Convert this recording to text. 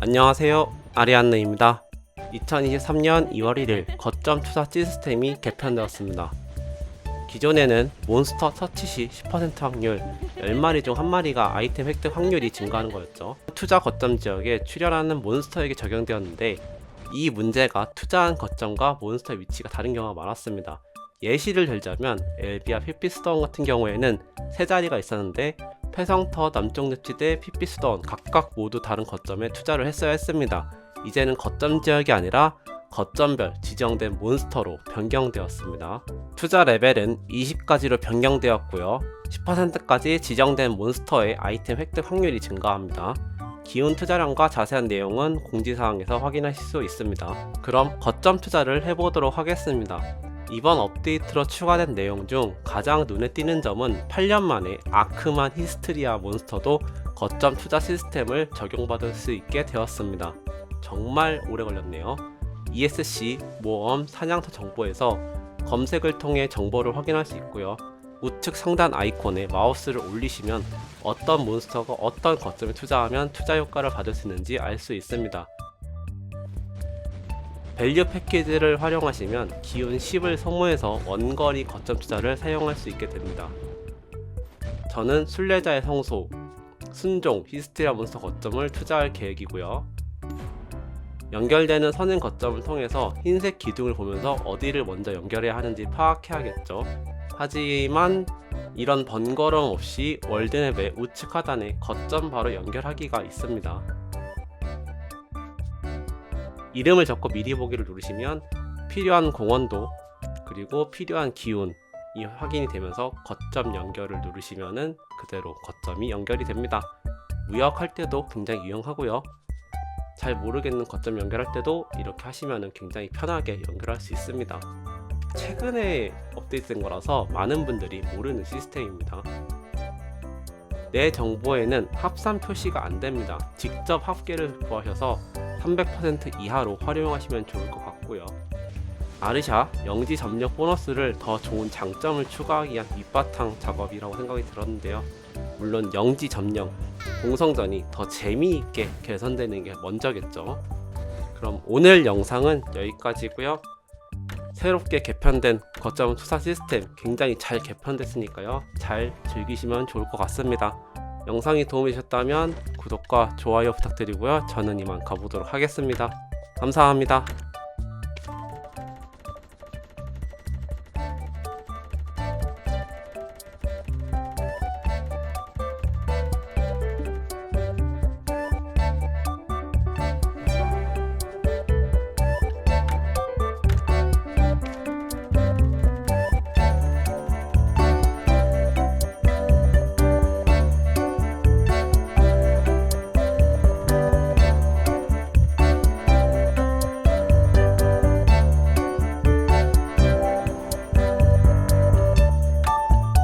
안녕하세요. 아리안느입니다. 2023년 2월 1일 거점 투자 시스템이 개편되었습니다. 기존에는 몬스터 서치 시 10% 확률, 10마리 중 1마리가 아이템 획득 확률이 증가하는 거였죠. 투자 거점 지역에 출현하는 몬스터에게 적용되었는데 이 문제가 투자한 거점과 몬스터 위치가 다른 경우가 많았습니다. 예시를 들자면 엘비아 피피스톤 같은 경우에는 세 자리가 있었는데 패성터, 남쪽 늪지대, 피피스톤 각각 모두 다른 거점에 투자를 했어야 했습니다. 이제는 거점 지역이 아니라 거점별 지정된 몬스터로 변경되었습니다. 투자 레벨은 20까지로 변경되었고요. 10%까지 지정된 몬스터의 아이템 획득 확률이 증가합니다. 기운 투자량과 자세한 내용은 공지사항에서 확인하실 수 있습니다. 그럼 거점 투자를 해보도록 하겠습니다. 이번 업데이트로 추가된 내용 중 가장 눈에 띄는 점은 8년 만에 아크만 히스트리아 몬스터도 거점 투자 시스템을 적용받을 수 있게 되었습니다. 정말 오래 걸렸네요. ESC 모험 사냥터 정보에서 검색을 통해 정보를 확인할 수 있고요. 우측 상단 아이콘에 마우스를 올리시면 어떤 몬스터가 어떤 거점에 투자하면 투자 효과를 받을 수 있는지 알 수 있습니다. 밸류 패키지를 활용하시면 기운 10을 소모해서 원거리 거점 투자를 사용할 수 있게 됩니다. 저는 순례자의 성소, 순종, 히스테리아 몬스터 거점을 투자할 계획이고요. 연결되는 선행 거점을 통해서 흰색 기둥을 보면서 어디를 먼저 연결해야 하는지 파악해야겠죠. 하지만 이런 번거로움 없이 월드맵의 우측 하단에 거점 바로 연결하기가 있습니다. 이름을 적고 미리 보기를 누르시면 필요한 공원도 그리고 필요한 기운이 확인이 되면서 거점 연결을 누르시면은 그대로 거점이 연결이 됩니다. 무역할 때도 굉장히 유용하고요. 잘 모르겠는 거점 연결할 때도 이렇게 하시면은 굉장히 편하게 연결할 수 있습니다. 최근에 업데이트된 거라서 많은 분들이 모르는 시스템입니다. 내 정보에는 합산 표시가 안 됩니다. 직접 합계를 구하셔서 300% 이하로 활용하시면 좋을 것 같고요. 아르샤 영지 점령 보너스를 더 좋은 장점을 추가하기 위한 밑바탕 작업이라고 생각이 들었는데요. 물론 영지 점령, 공성전이 더 재미있게 개선되는 게 먼저겠죠. 그럼 오늘 영상은 여기까지고요. 새롭게 개편된 거점 투사 시스템 굉장히 잘 개편됐으니까요. 잘 즐기시면 좋을 것 같습니다. 영상이 도움이 되셨다면 구독과 좋아요 부탁드리고요. 저는 이만 가보도록 하겠습니다. 감사합니다.